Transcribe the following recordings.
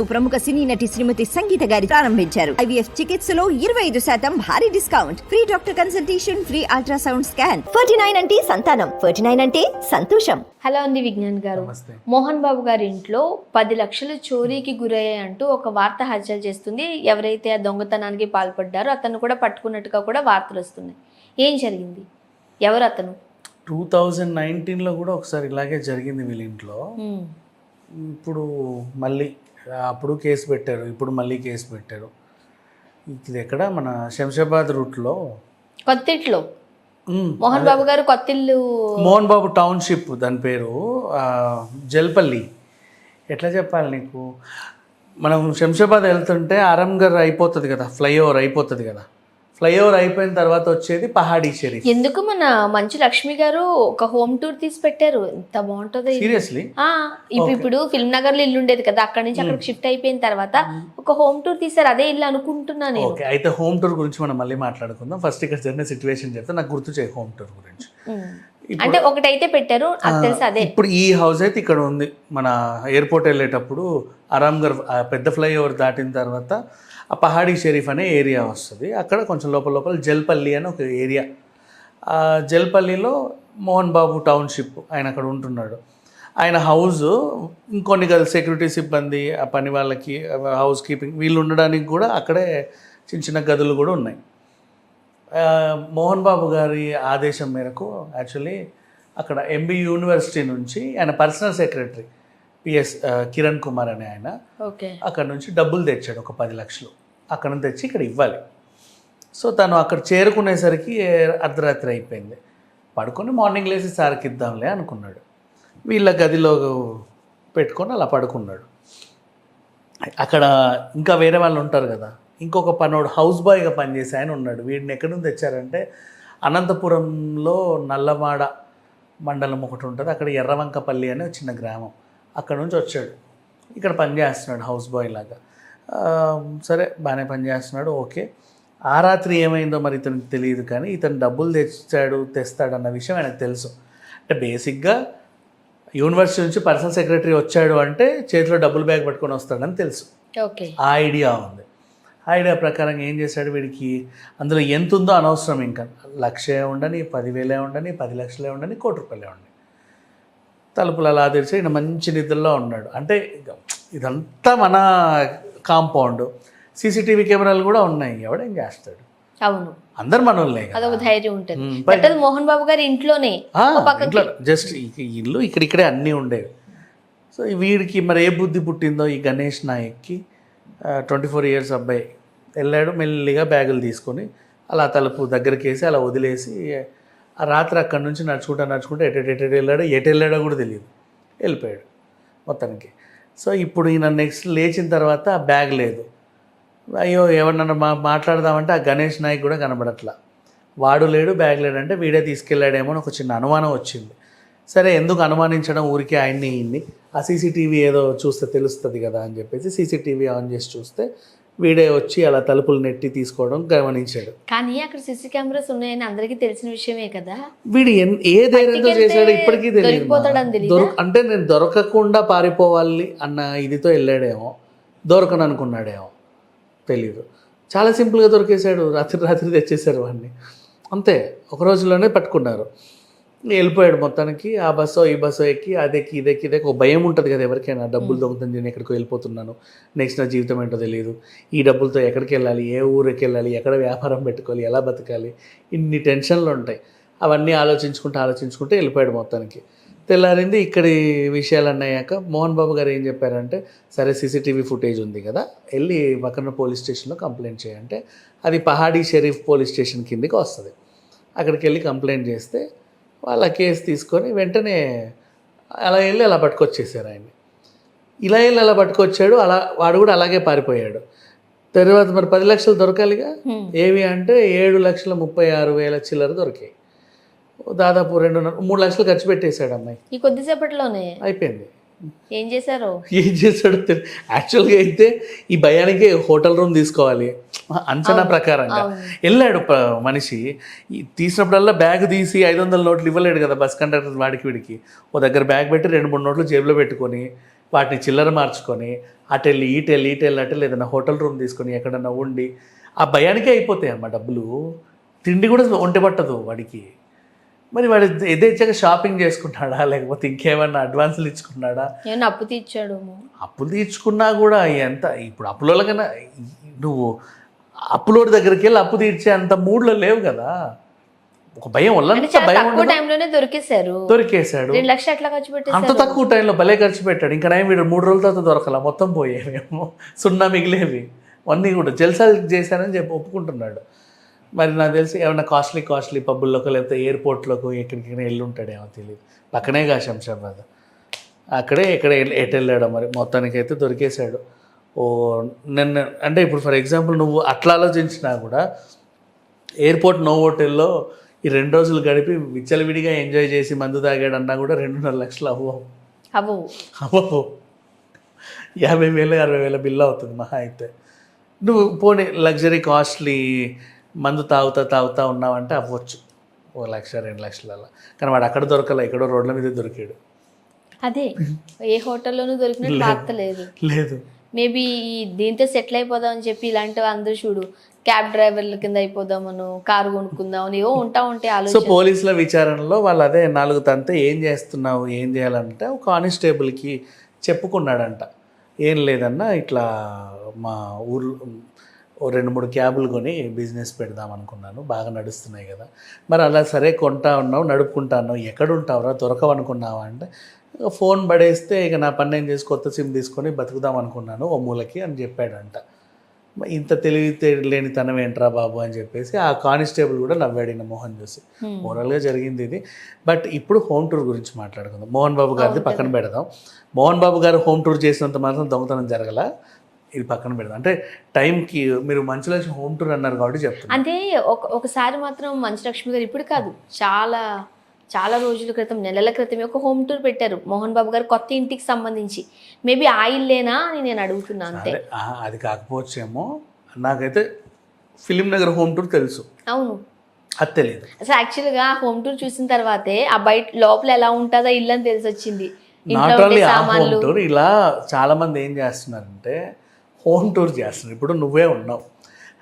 ప్రముఖ సినీ నటి శ్రీమతి సంగీత గారి ప్రారంభించారు. ఐవీఎఫ్ చికిత్సలో ఇరవై ఐదు శాతం భారీ discount. Free doctor consultation free ultrasound scan. Ferty nine అంటే సంతానం. ఫర్టీ నైన్ అంటే సంతోషం. హలో అండి విజ్ఞాన్ గారు. నమస్తే. మోహన్ బాబు గారి ఇంట్లో పది లక్షలు చోరీకి గురయ్యాయి అంటూ ఒక వార్త హల్చల్ చేస్తుంది. ఎవరైతే ఆ దొంగతనానికి పాల్పడ్డారో అతను కూడా పట్టుకున్నట్టుగా కూడా వార్తలు వస్తున్నాయి. ఏం జరిగింది? ఎవరు అతను? టూ థౌజండ్ నైన్టీన్లో కూడా ఒకసారి ఇలాగే జరిగింది వీళ్ళ ఇంట్లో. ఇప్పుడు మళ్ళీ అప్పుడు కేసు పెట్టారు ఇప్పుడు మళ్ళీ కేసు పెట్టారు. ఇది ఎక్కడ? మన శంషాబాద్ రూట్లో. కొత్తిట్లో. మోహన్ బాబు గారు కొత్తిల్లు. మోహన్ బాబు టౌన్షిప్ దాని పేరు జల్పల్లి. ఎట్లా చెప్పాలి నీకు? మనం శంషాబాద్ వెళ్తుంటే ఆరంగర్ అయిపోతుంది కదా ఫ్లైఓవర్ అయిపోతుంది కదా. ఫ్లైఓవర్ అయిపోయిన తర్వాత వచ్చేది పహాడీ షరీఫ్ ఎందుకు మన మంచు లక్ష్మి గారు ఒక హోమ్ టూర్ తీసి పెట్టారు? ఎంత బాగుంటుందో. సీరియస్లీ? ఆ, ఇప్పుడు ఫిల్మ్ నగర్లో ఇల్లు ఉండేది కదా అక్కడి నుంచి అక్కడికి షిఫ్ట్ అయిపోయిన తర్వాత ఒక హోమ్ టూర్ తీసారు అదే ఇల్లు అనుకుంటున్నా నేను. ఓకే అయితే హోమ్ టూర్ గురించి మనం మళ్ళీ మాట్లాడుకుందాం. ఫస్ట్ ఇక్కడ జరిగిన సిచ్యువేషన్ చెప్తే నాకు గుర్తు చేయి హోమ్ టూర్ గురించి. అంటే ఒకటైతే పెట్టారు అది తెలుసు అదే. ఇప్పుడు ఈ హౌస్ అయితే ఇక్కడ ఉంది. మన ఎయిర్పోర్ట్ వెళ్ళేటప్పుడు ఆరాంఘర్ పెద్ద ఫ్లైఓవర్ దాటిన తర్వాత ఆ పహాడీ షరీఫ్ అనే ఏరియా వస్తుంది. అక్కడ కొంచెం లోపల లోపల జల్పల్లి అని ఒక ఏరియా. జల్పల్లిలో మోహన్ బాబు టౌన్షిప్ ఆయన అక్కడ ఉంటున్నాడు. ఆయన హౌస్ ఇంకొన్ని గది సెక్యూరిటీ సిబ్బంది ఆ పని వాళ్ళకి హౌస్ కీపింగ్ వీళ్ళు ఉండడానికి కూడా అక్కడే చిన్న చిన్న గదులు కూడా ఉన్నాయి. మోహన్ బాబు గారి ఆదేశం మేరకు యాక్చువల్లీ అక్కడ ఎంబీ యూనివర్సిటీ నుంచి ఆయన personal secretary PS Kiran Kumar అనే ఆయన. ఓకే. అక్కడ నుంచి డబ్బులు తెచ్చాడు ఒక పది లక్షలు. అక్కడ నుంచి తెచ్చి ఇక్కడ ఇవ్వాలి. సో తను అక్కడ చేరుకునేసరికి అర్ధరాత్రి అయిపోయింది. పడుకొని మార్నింగ్ లేచి సార్కి ఇద్దాంలే అనుకున్నాడు. వీళ్ళ గదిలో పెట్టుకొని అలా పడుకున్నాడు. అక్కడ ఇంకా వేరే వాళ్ళు ఉంటారు కదా ఇంకొక పనోడు హౌస్ బాయ్గా పనిచేసే ఆయన ఉన్నాడు. వీడిని ఎక్కడి నుంచి తెచ్చారంటే అనంతపురంలో నల్లమాడ మండలం ఒకటి ఉంటుంది అక్కడ ఎర్రవంకపల్లి అనే చిన్న గ్రామం. అక్కడ నుంచి వచ్చాడు. ఇక్కడ పనిచేస్తున్నాడు హౌస్ బాయ్ లాగా. సరే బాగానే పనిచేస్తున్నాడు ఓకే. ఆ రాత్రి ఏమైందో మరి ఇతనికి తెలియదు కానీ ఇతను డబ్బులు తెచ్చాడు తెస్తాడు అన్న విషయం ఆయనకు తెలుసు. అంటే బేసిక్గా యూనివర్సిటీ నుంచి పర్సనల్ సెక్రటరీ వచ్చాడు అంటే చేతిలో డబ్బులు బ్యాగ్ పట్టుకొని వస్తాడని తెలుసు. ఓకే. ఆ ఐడియా ఉంది. ఆ ఐడియా ప్రకారం ఏం చేశాడు వీడికి? అందులో ఎంత ఉందో అనవసరం ఇంకా. లక్షే ఉండని పదివేలే ఉండని పది లక్షలే ఉండని కోటి రూపాయలే ఉండని. తలుపులు అలా తెరిచి ఈయన మంచి నిద్రలో ఉన్నాడు. అంటే ఇదంతా మన కాంపౌండ్. సీసీటీవీ కెమెరాలు కూడా ఉన్నాయి. ఎవడేం చేస్తాడు? అవును. అందరు మనోళ్ళే. అదొక ధైర్యం ఉంటుంది. మోహన్ బాబు గారి ఇంట్లోనే ఇంట్లో జస్ట్ ఇల్లు ఇక్కడిక్కడే అన్నీ ఉండేవి సో వీడికి మరి ఏ బుద్ధి పుట్టిందో ఈ గణేష్ నాయక్కి ట్వంటీ ఫోర్ ఇయర్స్ అబ్బాయి వెళ్ళాడు మెల్లిగా బ్యాగులు తీసుకొని అలా తలుపు దగ్గరికి వేసి అలా వదిలేసి ఆ రాత్రి అక్కడి నుంచి నడుచుకుంటా నడుచుకుంటా ఎటు ఎటు వెళ్ళాడో ఎటు వెళ్ళాడో కూడా తెలియదు. వెళ్ళిపోయాడు మొత్తానికి. సో ఇప్పుడు ఈయన నెక్స్ట్ లేచిన తర్వాత ఆ బ్యాగ్ లేదు. అయ్యో ఎవరినన్నా మా మాట్లాడదామంటే ఆ గణేష్ నాయక్ కూడా కనబడట్లా. వాడు లేడు బ్యాగ్ లేడంటే వీడే తీసుకెళ్ళాడేమో అని ఒక చిన్న అనుమానం వచ్చింది. సరే ఎందుకు అనుమానించడం? ఊరికే ఆయన్ని ఇన్ని ఆ సీసీటీవీ ఏదో చూస్తే తెలుస్తుంది కదా అని చెప్పేసి సీసీటీవీ ఆన్ చేసి చూస్తే వీడే వచ్చి అలా తలుపులు నెట్టి తీసుకోవడం గమనించాడు. కానీ అక్కడ సీసీ కెమెరాస్ ఉన్నాయని అందరికీ తెలిసిన విషయమే కదా. వీడు ఏ ధైర్యంతో చేశాడో ఇప్పటికీ తెలియదు అంటే నేను దొరకకుండా పారిపోవాలి అన్న ఇదితో వెళ్ళాడేమో దొరకను అనుకున్నాడేమో తెలియదు చాలా సింపుల్గా దొరికేశాడు రాత్రి రాత్రి తెచ్చేశారు వాడిని. అంతే ఒక రోజులోనే పట్టుకున్నారు. వెళ్ళిపోయాడు మొత్తానికి. ఆ బస్సో ఈ బస్సో ఎక్కి అదెక్కి ఇదెక్కి ఇదెక్కి ఒక భయం ఉంటుంది కదా ఎవరికైనా. డబ్బులు దొంగతనం నేను ఎక్కడికో వెళ్ళిపోతున్నాను. నెక్స్ట్ నా జీవితం ఏంటో తెలియదు ఈ డబ్బులతో ఎక్కడికి వెళ్ళాలి? ఏ ఊరికి వెళ్ళాలి? ఎక్కడ వ్యాపారం పెట్టుకోవాలి? ఎలా బతకాలి? ఇన్ని టెన్షన్లు ఉంటాయి. అవన్నీ ఆలోచించుకుంటూ ఆలోచించుకుంటూ వెళ్ళిపోయాడు మొత్తానికి. తెల్లారింది ఇక్కడి విషయాలు అన్నాయాక మోహన్ బాబు గారు ఏం చెప్పారంటే సరే సీసీటీవీ ఫుటేజ్ ఉంది కదా వెళ్ళి పక్కన పోలీస్ స్టేషన్లో కంప్లైంట్ చేయంటే అది పహాడీ షరీఫ్ పోలీస్ స్టేషన్ కిందకి వస్తుంది. అక్కడికి వెళ్ళి కంప్లైంట్ చేస్తే వాళ్ళ కేసు తీసుకొని వెంటనే అలా వెళ్ళి అలా పట్టుకొచ్చేసారు ఆయన్ని. ఇలా వెళ్ళి అలా పట్టుకొచ్చాడు అలా వాడు కూడా అలాగే పారిపోయాడు. తర్వాత మరి పది లక్షలు దొరకాలిగా. ఏవి అంటే ఏడు లక్షల ముప్పై ఆరు వేల చిల్లర దొరికాయి. దాదాపు రెండున్నర మూడు లక్షలు ఖర్చు పెట్టేశాడు అమ్మాయి. ఈ కొద్దిసేపట్లోనే అయిపోయింది. ఏం చేశారు? ఏం చేశాడో తెలియదు యాక్చువల్గా అయితే ఈ భయానికి హోటల్ రూమ్ తీసుకోవాలి. అంచనా ప్రకారంగా. వెళ్ళాడు మనిషి. తీసినప్పుడల్లా బ్యాగ్ తీసి ఐదు వందల నోట్లు ఇవ్వలేడు కదా బస్ కండక్టర్ వాడికి వీడికి. ఓ దగ్గర బ్యాగ్ పెట్టి రెండు మూడు నోట్లు జేబులో పెట్టుకొని వాటిని చిల్లర మార్చుకొని అటు వెళ్ళి ఇటు వెళ్ళి ఇటు వెళ్ళి అటు వెళ్ళి ఏదైనా హోటల్ రూమ్ తీసుకొని ఎక్కడన్నా ఉండి ఆ భయానికే అయిపోతాయి అమ్మా డబ్బులు. తిండి కూడా ఒంటి పట్టదు వాడికి. మరి వాడు యథేచ్ఛగా షాపింగ్ చేసుకుంటాడా లేకపోతే ఇంకేమన్నా అడ్వాన్సులు ఇచ్చుకున్నాడా? అప్పు తీర్చాడు అప్పులు తీర్చుకున్నా కూడా ఎంత ఇప్పుడు అప్పుల కన్నా నువ్వు అప్పులోడి దగ్గరికి వెళ్ళి అప్పు తీర్చే అంత మూడ్లో లేవు కదా. ఒక భయం వల్ల భయం? టైంలోనే దొరికేశారు. దొరికేశాడు. రెండు లక్షలు ఎట్లా ఖర్చు అంత తక్కువ టైంలో భలే ఖర్చు పెట్టాడు. ఇంకా నయం వీడు మూడు రోజుల తర్వాత దొరకల? మొత్తం పోయేవేమో సున్నా మిగిలేవి. అన్నీ కూడా జల్సాలు చేశానని చెప్పి ఒప్పుకుంటున్నాడు. మరి నాకు తెలిసి ఏమైనా కాస్ట్లీ కాస్ట్లీ పబ్బుల్లోకి లేకపోతే ఎయిర్పోర్ట్లోకి ఎక్కడికైనా వెళ్ళి ఉంటాడేమో తెలియదు పక్కనే కా శంషాబాద్. అక్కడే ఎక్కడ ఎటు వెళ్ళాడో మరి. మొత్తానికి అయితే దొరికేశాడు. ఓ నిన్న అంటే ఇప్పుడు ఫర్ ఎగ్జాంపుల్ నువ్వు అట్లా ఆలోచించినా కూడా ఎయిర్పోర్ట్ నో హోటల్లో ఈ రెండు రోజులు గడిపి విచ్చలవిడిగా ఎంజాయ్ చేసి మందు తాగాడు అన్నా కూడా రెండున్నర లక్షలు అవ్వవు. అవ్వవు. అవ్వవు. యాభై వేలు అరవై వేల బిల్లు అవుతుంది మహా అయితే. నువ్వు పోనీ లగ్జరీ కాస్ట్లీ మందు తాగుతా తాగుతా ఉన్నావంటే అవ్వచ్చు. ఓ లక్ష రెండు లక్షల కానీ వాడు అక్కడ దొరకలే ఎక్కడో రోడ్ల మీద దొరికాడు. అదే ఏ హోటల్లోనూ దొరికినట్టు లేదు. లేదు. మేబీ దీంతో సెటిల్ అయిపోదాం అని చెప్పి ఇలాంటివి అందరూ చూడు. క్యాబ్ డ్రైవర్ల కింద అయిపోదామను కారు కొనుక్కుందామని ఏవో ఉంటా ఉంటే సో పోలీసుల విచారణలో వాళ్ళు అదే నాలుగు తంతే ఏం చేస్తున్నావు ఏం చేయాలంటే ఒక కానిస్టేబుల్కి చెప్పుకున్నాడంట. ఏం లేదన్నా ఇట్లా మా ఊర్లో ఓ రెండు మూడు క్యాబులు కొని బిజినెస్ పెడదాం అనుకున్నాను బాగా నడుస్తున్నాయి కదా. మరి అలా సరే కొంటా ఉన్నావు నడుపుకుంటా ఉన్నావు ఎక్కడ ఉంటావురా దొరకవు అనుకున్నావా అంటే ఇక ఫోన్ పడేస్తే ఇక నా పని నేను చేసి కొత్త సిమ్ తీసుకొని బతుకుదాం అనుకున్నాను ఓ మూలకి అని చెప్పాడంట. ఇంత తెలివి తె- లేని తనం ఏంట్రా బాబు అని చెప్పేసి ఆ కానిస్టేబుల్ కూడా నవ్వాడు ఈయన మోహన్ చూసి. ఓవరాల్గా జరిగింది ఇది. బట్ ఇప్పుడు హోమ్ టూర్ గురించి మాట్లాడుకుందాం. మోహన్ బాబు గారిది పక్కన పెడదాం. మోహన్ బాబు గారు హోమ్ టూర్ చేసినంత మాత్రం దొంగతనం జరగల? ఇది పక్కన పెడదాం. అంటే టైంకి మీరు మంచు లక్ష్మి హోమ్ టూర్ అన్నారు కాబట్టి చెప్తాను అంటే ఒక ఒకసారి మాత్రం మంచు లక్ష్మి గారు ఇప్పుడు కాదు చాలా చాలా రోజుల క్రితం నెలల క్రితం ఒక హోమ్ టూర్ పెట్టారు. మోహన్ బాబు గారు కొత్త ఇంటికి సంబంధించి. మేబీ ఆ ఇల్లేనా అని నేను అడుగుతున్నా అంతే. అదే కాకపోవచ్చేమో. నాకైతే ఫిలిం నగర్ హోమ్ టూర్ తెలుసు. అవును. అది తెలియదు అసలు యాక్చువల్గా హోమ్ టూర్ చూసిన తర్వాతే ఆ బయట లోపల ఎలా ఉంటుందో ఇల్లు అని తెలిసి వచ్చింది నాట్ ఓన్లీ ఆ హోమ్ సామాన్లు టూర్ ఇలా చాలామంది ఏం చేస్తున్నారంటే హోమ్ టూర్ చేస్తున్నారు. ఇప్పుడు నువ్వే ఉన్నావు.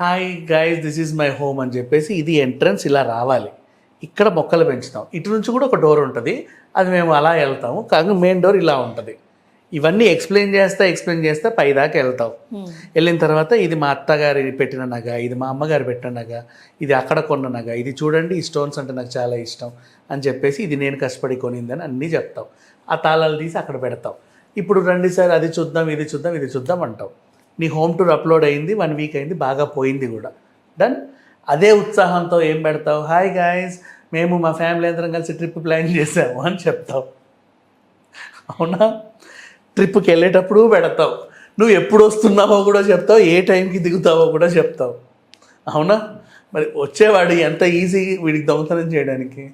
Hi guys this is my home అని చెప్పేసి ఇది ఎంట్రన్స్ ఇలా రావాలి. ఇక్కడ మొక్కలు పెంచుతాం. ఇటు నుంచి కూడా ఒక డోర్ ఉంటుంది. అది మేము అలా వెళ్తాము. కానీ మెయిన్ డోర్ ఇలా ఉంటుంది. ఇవన్నీ ఎక్స్ప్లెయిన్ చేస్తా ఎక్స్ప్లెయిన్ చేస్తా పైదాకా వెళ్తావు Hmm. వెళ్ళిన తర్వాత ఇది మా అత్తగారి పెట్టిన నగ ఇది మా అమ్మగారు పెట్టిన నగ ఇది అక్కడ కొన్న నగ ఇది చూడండి ఈ స్టోన్స్ అంటే నాకు చాలా ఇష్టం అని చెప్పేసి ఇది నేను కష్టపడి కొనిందని అన్నీ చెప్తావు ఆ తాళాలు తీసి అక్కడ పెడతావు ఇప్పుడు రండి సార్ అది చూద్దాం ఇది చూద్దాం ఇది చూద్దాం అంటావు నీ హోమ్ టూర్ అప్లోడ్ అయింది వన్ వీక్ అయింది బాగా పోయింది కూడా. డన్ అదే ఉత్సాహంతో ఏం పెడతావు? హాయ్ గాయస్ మేము మా ఫ్యామిలీ అందరం కలిసి ట్రిప్ ప్లాన్ చేసాము అని చెప్తావు. అవునా? ట్రిప్కి వెళ్ళేటప్పుడు పెడతావు. నువ్వు ఎప్పుడు వస్తున్నావో కూడా చెప్తావు ఏ టైంకి దిగుతావో కూడా చెప్తావు. అవునా? మరి వచ్చేవాడు ఎంత ఈజీ వీడికి దొంగతనం చేయడానికి?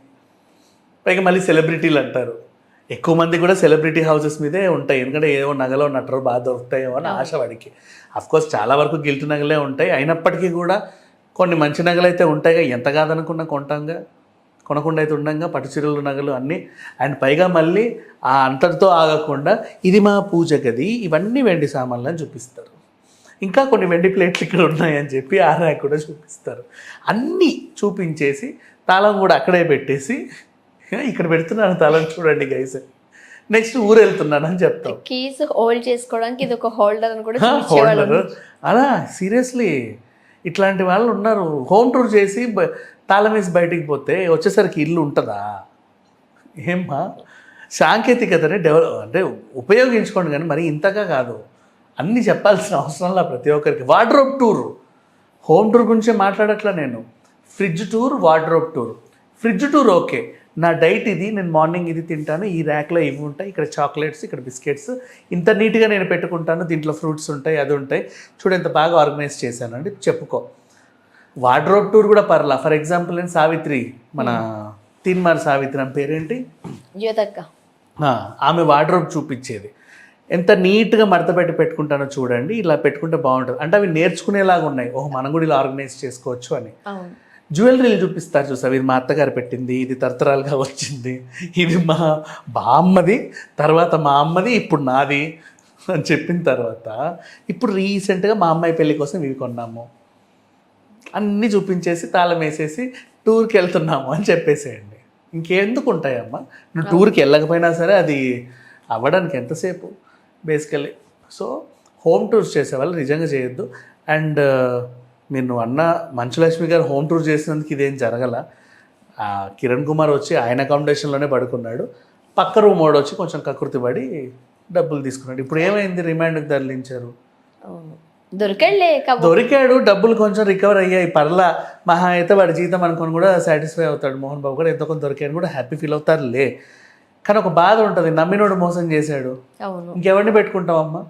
పైగా మళ్ళీ సెలబ్రిటీలు అంటారు. ఎక్కువ మంది కూడా సెలబ్రిటీ హౌసెస్ మీదే ఉంటాయి. ఎందుకంటే ఏవో నగలో నటరు బాగా దొరుకుతాయో అని ఆశ వాడికి. అఫ్కోర్స్ చాలా వరకు గిల్ట్ నగలే ఉంటాయి. అయినప్పటికీ కూడా కొన్ని మంచి నగలు అయితే ఉంటాయిగా ఎంత కాదనుకున్నా కొంటాంగా కొనకుండా అయితే ఉండంగా పట్టు చీరలు నగలు అన్నీ. అండ్ పైగా మళ్ళీ ఆ అంతటితో ఆగకుండా ఇది మా పూజ గది ఇవన్నీ వెండి సామాన్లు అని చూపిస్తారు. ఇంకా కొన్ని వెండి ప్లేట్లు ఇక్కడ ఉన్నాయని చెప్పి ఆ ర్యాక్ కూడా చూపిస్తారు. అన్నీ చూపించేసి తాళం కూడా అక్కడే పెట్టేసి ఇక్కడ పెడుతున్నాను తాళం చూడండి గైస్ నెక్స్ట్ ఊరు వెళ్తున్నాను అని చెప్తాం. కీస్ హోల్డ్ చేసుకోవడానికి ఇది ఒక హోల్డర్ అని కూడా హోల్డర్ అలా సీరియస్లీ ఇట్లాంటి వాళ్ళు ఉన్నారు. హోమ్ టూర్ చేసి తాళం వేసి బయటికి పోతే వచ్చేసరికి ఇల్లు ఉంటుందా? ఏమ్మా? సాంకేతికతని డెవలప్ అంటే ఉపయోగించుకోండి కానీ మరి ఇంతగా కాదు. అన్నీ చెప్పాల్సిన అవసరంలా ప్రతి ఒక్కరికి. Wardrobe tour. హోమ్ టూర్ గురించే మాట్లాడట్లా నేను. Fridge tour wardrobe tour. Fridge tour okay. నా డైట్ ఇది నేను మార్నింగ్ ఇది తింటాను ఈ ర్యాక్లో ఇవి ఉంటాయి ఇక్కడ చాక్లెట్స్ ఇక్కడ బిస్కెట్స్. ఇంత నీట్గా నేను పెట్టుకుంటాను దీంట్లో ఫ్రూట్స్ ఉంటాయి అది ఉంటాయి. చూడు ఎంత బాగా ఆర్గనైజ్ చేశానండి చెప్పుకో. వార్డ్రోబ్ టూర్ కూడా పర్లా. ఫర్ ఎగ్జాంపుల్ నేను సావిత్రి మన తీన్మార్ సావిత్రి అని పేరేంటి? జ్యోతక్క. ఆమె వార్డ్రోబ్ చూపించేది. ఎంత నీట్గా మడత పెట్టి పెట్టుకుంటానో చూడండి ఇలా పెట్టుకుంటే బాగుంటుంది. అంటే అవి నేర్చుకునేలాగా ఉన్నాయి. ఓహో మనం కూడా ఇలా ఆర్గనైజ్ చేసుకోవచ్చు అని. జ్యువెలరీలు చూపిస్తారు చూసావు? ఇది మా అత్తగారు పెట్టింది ఇది తరతరాలుగా వచ్చింది ఇది మా బామ్మది తర్వాత మా అమ్మది ఇప్పుడు నాది అని చెప్పిన తర్వాత ఇప్పుడు రీసెంట్గా మా అమ్మాయి పెళ్ళి కోసం ఇవి కొన్నాము. అన్నీ చూపించేసి తాళం వేసేసి టూర్కి వెళ్తున్నాము అని చెప్పేసేయండి. ఇంకెందుకు ఉంటాయమ్మా? నువ్వు టూర్కి వెళ్ళకపోయినా సరే అది అవ్వడానికి ఎంతసేపు? బేసికలీ సో హోమ్ టూర్స్ చేసేవాళ్ళు నిజంగా చేయొద్దు. అండ్ మీరు నువ్వు అన్న మంచులక్ష్మి గారు హోమ్ టూర్ చేసినందుకు ఇదేం జరగల. ఆ, కిరణ్ కుమార్ వచ్చి ఆయన అకామిడేషన్లోనే పడుకున్నాడు. పక్క రూమ్ వాడు వచ్చి కొంచెం కకృతి పడి డబ్బులు తీసుకున్నాడు. ఇప్పుడు ఏమైంది? రిమాండ్కి తరలించారు. దొరికాడులే దొరికాడు డబ్బులు కొంచెం రికవర్ అయ్యాయి. పర్లా మహా అయితే వాడి జీతం అనుకొని కూడా సాటిస్ఫై అవుతాడు మోహన్ బాబు కూడా. ఎంతో కొంత దొరికాడు కూడా హ్యాపీ ఫీల్ అవుతారులే. కానీ ఒక బాధ ఉంటుంది. నమ్మినోడు మోసం చేశాడు. ఇంకెవరిని పెట్టుకుంటావమ్మా?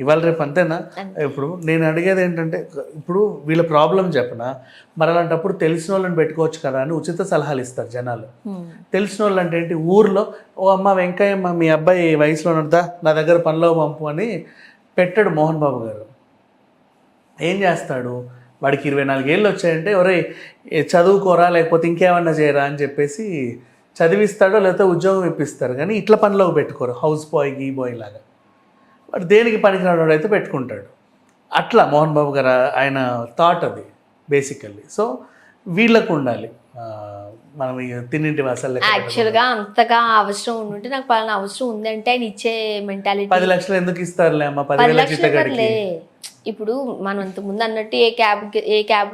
ఇవాళ రేపు అంతేనా? ఇప్పుడు నేను అడిగేది ఏంటంటే ఇప్పుడు వీళ్ళ ప్రాబ్లం చెప్పనా? మరి అలాంటప్పుడు తెలిసిన వాళ్ళని పెట్టుకోవచ్చు కదా అని ఉచిత సలహాలు ఇస్తారు జనాలు. తెలిసిన వాళ్ళు అంటే ఏంటి? ఊర్లో ఓ అమ్మ వెంకయ్యమ్మ మీ అబ్బాయి వయసులో ఉన్నదా? నా దగ్గర పనిలో పంపు అని పెట్టాడు మోహన్ బాబు గారు. ఏం చేస్తాడు? వాడికి ఇరవై నాలుగేళ్ళు వచ్చాయంటే ఒరే ఏ చదువుకోరా? లేకపోతే ఇంకేమన్నా చేయరా? అని చెప్పేసి చదివిస్తాడో లేకపోతే ఉద్యోగం ఇప్పిస్తారు. కానీ ఇట్ల పనిలోకి పెట్టుకోరు. హౌస్ బాయ్ గీ బాయ్ లాగా. వాడు దేనికి పనికిరాడు అయితే పెట్టుకుంటాడు. అట్లా మోహన్ బాబు గారు ఆయన థాట్ అది బేసికల్లీ సో వీళ్ళకు ఉండాలి. మనం తిన్నింటి వాసాలు యాక్చువల్గా అంతగా అవసరం ఉంటే నాకు పలానా అవసరం ఉందంటే ఆయన ఇచ్చే మెంటాలిటీ పది లక్షలు ఎందుకు ఇస్తారులే అమ్మ? పది లక్షలు. ఇప్పుడు మనం ఇంత ముందు అన్నట్టు ఏ క్యాబ్ ఏ క్యాబ్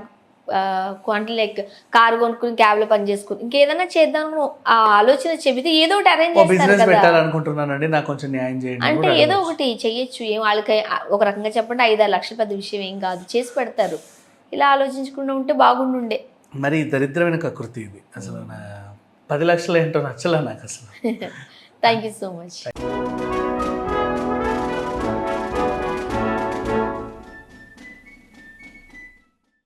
అంటే లైక్ కారు కొనుక్కుని క్యాబ్లో పని చేసుకుని ఇంకేదైనా చేద్దాం ఆ ఆలోచన చెబితే ఏదో ఒకటి అరేంజ్ బిజినెస్ పెట్టాలనుకుంటున్నానండి నాకు కొంచెం న్యాయం చేయండి అంటే ఏదో. ఒకటి చెయ్యొచ్చు ఏం వాళ్ళకి ఒక రకంగా చెప్పండి ఐదు ఆరు లక్షల పెద్ద విషయం ఏం కాదు చేసి పెడతారు. ఇలా ఆలోచించకుండా ఉంటే బాగుండుండే. మరి దరిద్రమైన కకృతి ఇది అసలు నా పది లక్షలు ఏంటో నచ్చలే నాకు అసలు. Thank you so much